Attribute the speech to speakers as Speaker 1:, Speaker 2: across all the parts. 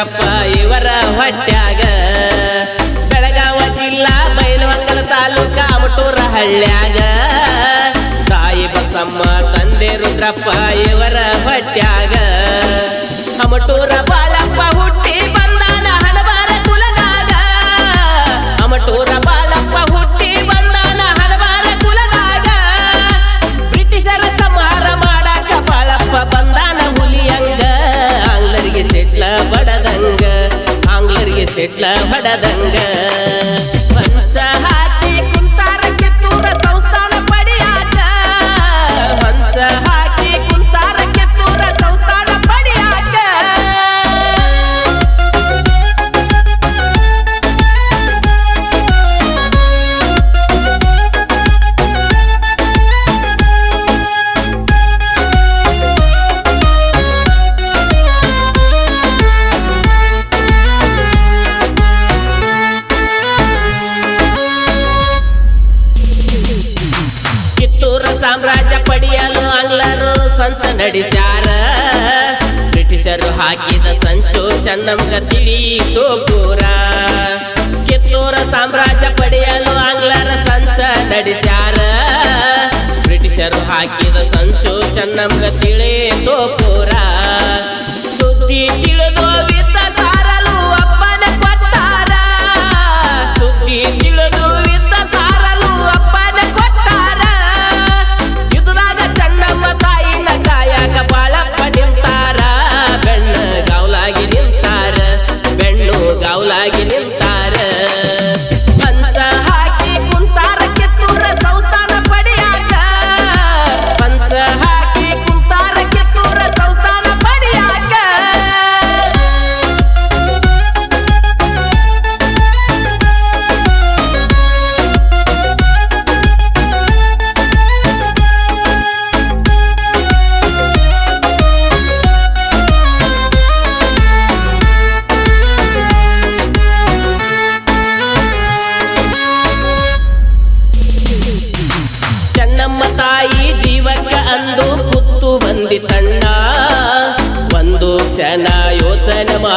Speaker 1: ಶಂಕರಪ್ಪ ಇವರ ಹೊಟ್ಯಾಗ. ಬೆಳಗಾವ ಜಿಲ್ಲಾ ಬೈಲವಂಗಲ ತಾಲೂಕ ಅವಟೂರ ಹಳ್ಳ್ಯಾಗ. ಸಾಯಿ ಬಸಮ್ಮ, ತಂದೆ ರುದ್ರಪ್ಪ, ಇವರ ಹೊಟ್ಯಾಗ. ಅಮಟೂರ ಬಾಳಪ್ಪ ಹುಟ್ಟಿ ಸಾಮ್ರಾಜ್ಯ ಪಡೆಯಲು ಆಂಗ್ಲರು ಸ್ವಂತ ನಡೆಸ್ಯಾರ. ಬ್ರಿಟಿಷರು ಹಾಕಿದ ಸಂಚು ಚೆನ್ನಮ್ಗ ತಿಳಿಯಿತು ಪೂರ. ಕಿತ್ತೂರ ಸಾಮ್ರಾಜ್ಯ ಪಡೆಯಲು ಆಂಗ್ಲರ ಸಂಚ ನಡೆಸ್ಯಾರ. ಬ್ರಿಟಿಷರು ಹಾಕಿದ ಸಂಚು ಚೆನ್ನಮ್ಗ ತಿಳಿಯಿತು ಪೂರ. ಸುದ್ದಿ ತಿಳಿದು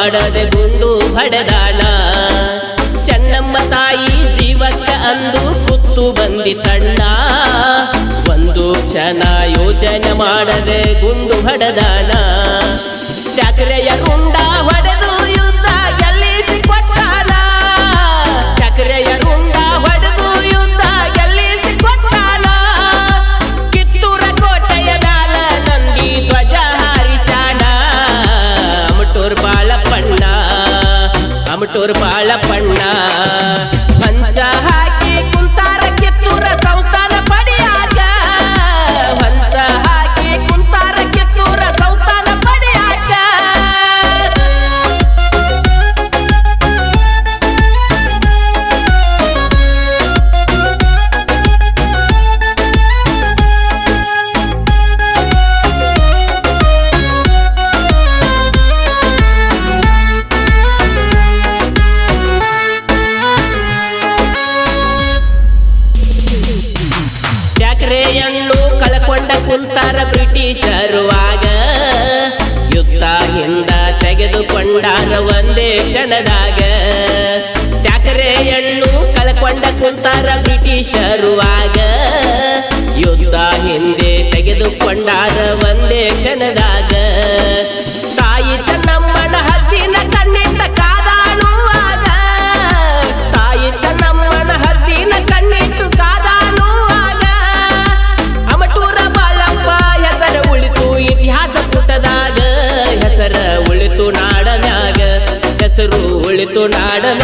Speaker 1: ಮಾಡದೆ ಗುಂಡು ಬಡದಾಳ ಚೆನ್ನಮ್ಮ ತಾಯಿ ಜೀವಕ್ಕೆ ಅಂದು ಕುತ್ತು ಬಂದಿತಣ್ಣ ಒಂದು ಜನ ಯೋಚನೆ ಮಾಡದೆ ಗುಂಡು ಬಡದಾಳ ಗುಂಡು ಸೃಷ್ಟಿ ಸರುವಾಗ ಯುದ್ಧ ಹಿಂದ ತೆಗೆದುಕೊಂಡಾರ ಒಂದೇ ಕ್ಷಣದಾಗ ಠಾಕರೆಯನ್ನು ಕಳ್ಕೊಂಡ ಕುಂತಾರ ಬ್ರಿಟಿಷರುವಾಗ ಯುದ್ಧ ಹಿಂದೆ ತೆಗೆದುಕೊಂಡಾರ तो नाड़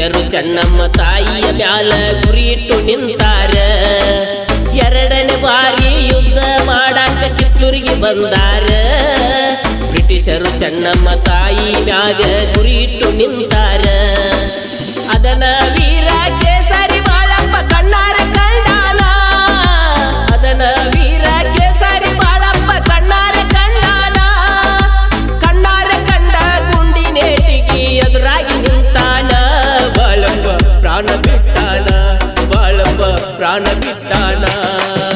Speaker 1: ಬ್ರಿಟಿಷರು ಚೆನ್ನಮ್ಮ ತಾಯಿಯ ಮ್ಯಾಲ ಗುರಿಯಿಟ್ಟು ನಿಂತಾರ. ಎರಡನೇ ಬಾರಿ ಯುದ್ಧ ಮಾಡಾಕ ಕಿತ್ತೂರಿಗೆ ಬಂದಾರ. ಬ್ರಿಟಿಷರು ಚೆನ್ನಮ್ಮ ತಾಯಿ ಮ್ಯಾಗ ಗುರಿಯಿಟ್ಟು ನಿಂತಾರ. ಅದನ ವೀರ காணா.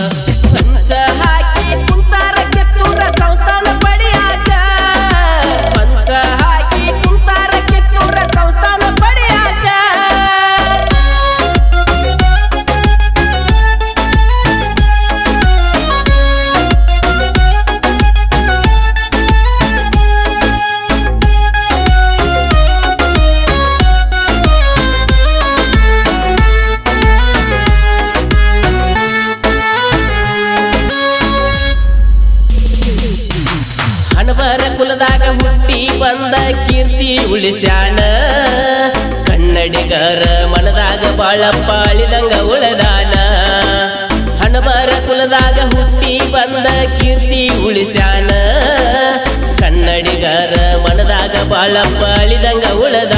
Speaker 1: ಹಣಬರ ಕುಲದಾಗ ಹುಟ್ಟಿ ಬಂದ ಕೀರ್ತಿ ಉಳಿಸ್ಯಾನ. ಕನ್ನಡಿಗರ ಮನದಾಗ ಬಾಳಪ್ಪ ಅಳಿದಂಗ ಉಳದಾನ. ಹಣಬರ ಕುಲದಾಗ ಹುಟ್ಟಿ ಬಂದ ಕೀರ್ತಿ ಉಳಿಸ್ಯಾನ. ಕನ್ನಡಿಗರ ಮನದಾಗ ಬಾಳಪ್ಪ ಅಳಿದಂಗ ಉಳದಾನ.